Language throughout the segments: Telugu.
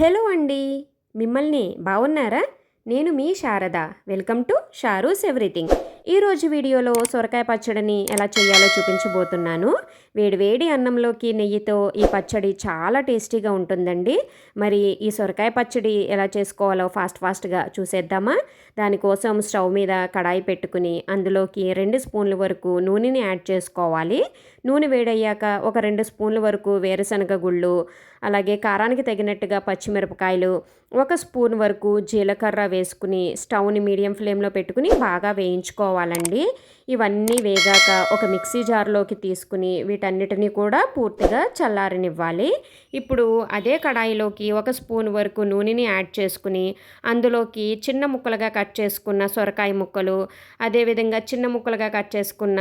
హలో అండి. మిమ్మల్ని బాగున్నారా నేను మీ Sharada. Welcome to Sharu's everything. ఈరోజు వీడియోలో సొరకాయ పచ్చడిని ఎలా చేయాలో చూపించబోతున్నాను. వేడివేడి అన్నంలోకి నెయ్యితో ఈ పచ్చడి చాలా టేస్టీగా ఉంటుందండి. మరి ఈ సొరకాయ పచ్చడి ఎలా చేసుకోవాలో ఫాస్ట్ ఫాస్ట్గా చూసేద్దామా? దానికోసం స్టవ్ మీద కడాయి పెట్టుకుని అందులోకి రెండు స్పూన్ల వరకు నూనెని యాడ్ చేసుకోవాలి. నూనె వేడయ్యాక ఒక రెండు స్పూన్ల వరకు వేరుశనగ గుళ్ళు అలాగే కారానికి తగినట్టుగా పచ్చిమిరపకాయలు ఒక స్పూన్ వరకు జీలకర్ర వేసుకుని స్టవ్ని మీడియం ఫ్లేమ్లో పెట్టుకుని బాగా వేయించుకోవాలండి. ఇవన్నీ వేగాక ఒక మిక్సీ జార్లోకి తీసుకుని వీటన్నిటిని కూడా పూర్తిగా చల్లారనివ్వాలి. ఇప్పుడు అదే కడాయిలోకి ఒక స్పూన్ వరకు నూనెని యాడ్ చేసుకుని అందులోకి చిన్న ముక్కలుగా కట్ చేసుకున్న సొరకాయ ముక్కలు అదేవిధంగా చిన్న ముక్కలుగా కట్ చేసుకున్న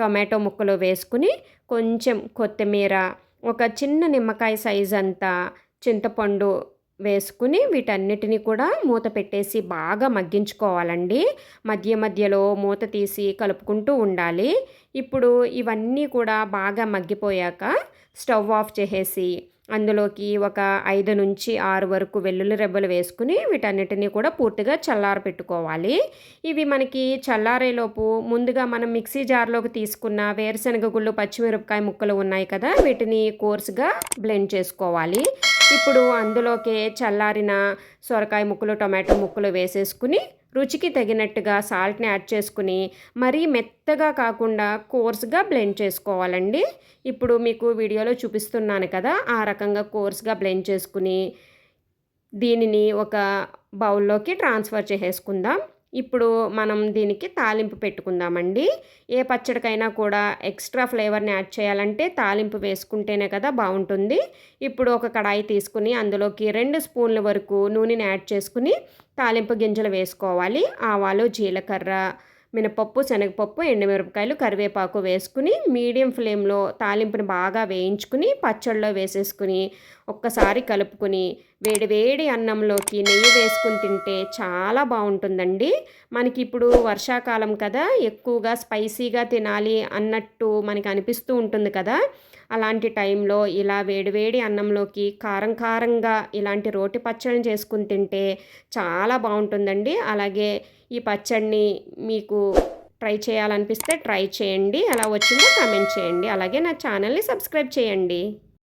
టొమాటో ముక్కలు వేసుకుని కొంచెం కొత్తిమీర ఒక చిన్న నిమ్మకాయ సైజ్ అంతా చింతపండు వేసుకుని వీటన్నిటిని కూడా మూత పెట్టేసి బాగా మగ్గించుకోవాలండి. మధ్య మధ్యలో మూత తీసి కలుపుకుంటూ ఉండాలి. ఇప్పుడు ఇవన్నీ కూడా బాగా మగ్గిపోయాక స్టవ్ ఆఫ్ చేసేసి అందులోకి ఒక ఐదు నుంచి ఆరు వరకు వెల్లుల్లి రెబ్బలు వేసుకుని వీటన్నిటిని కూడా పూర్తిగా చల్లార పెట్టుకోవాలి ఇవి మనకి చల్లారేలోపు ముందుగా మనం మిక్సీ జార్లోకి తీసుకున్న వేరుశనగ గుళ్ళు పచ్చిమిరపకాయ ముక్కలు ఉన్నాయి కదా వీటిని కోర్సుగా బ్లెండ్ చేసుకోవాలి. ఇప్పుడు అందులోకే చల్లారిన సొరకాయ ముక్కలు టొమాటో ముక్కలు వేసేసుకుని రుచికి తగినట్టుగా సాల్ట్ని యాడ్ చేసుకుని మరీ మెత్తగా కాకుండా కోర్స్గా బ్లెండ్ చేసుకోవాలండి. ఇప్పుడు మీకు వీడియోలో చూపిస్తున్నాను కదా ఆ రకంగా కోర్స్గా బ్లెండ్ చేసుకుని దీనిని ఒక బౌల్లోకి ట్రాన్స్ఫర్ చేసేసుకుందాం. ఇప్పుడు మనం దీనికి తాలింపు పెట్టుకుందామండి. ఏ పచ్చడికైనా కూడా ఎక్స్ట్రా ఫ్లేవర్ని యాడ్ చేయాలంటే తాలింపు వేసుకుంటేనే కదా బాగుంటుంది. ఇప్పుడు ఒక కడాయి తీసుకుని అందులోకి రెండు స్పూన్ల వరకు నూనెని యాడ్ చేసుకుని తాలింపు గింజలు వేసుకోవాలి. ఆవాలు జీలకర్ర మినపప్పు శనగపప్పు ఎండుమిరపకాయలు కరివేపాకు వేసుకుని మీడియం ఫ్లేమ్లో తాలింపుని బాగా వేయించుకుని పచ్చళ్ళలో వేసేసుకుని ఒక్కసారి కలుపుకుని వేడివేడి అన్నంలోకి నెయ్యి వేసుకుని తింటే చాలా బాగుంటుందండి. మనకి ఇప్పుడు వర్షాకాలం కదా ఎక్కువగా స్పైసీగా తినాలి అన్నట్టు మనకి అనిపిస్తూ ఉంటుంది కదా. అలాంటి టైంలో ఇలా వేడివేడి అన్నంలోకి కారం కారంగా ఇలాంటి రోటి పచ్చడిని చేసుకుని తింటే చాలా బాగుంటుందండి. అలాగే ఈ పచ్చడిని మీకు ట్రై చేయాలనిపిస్తే ట్రై చేయండి. ఎలా వచ్చిందో కామెంట్ చేయండి. అలాగే నా ఛానల్ని సబ్స్క్రైబ్ చేయండి.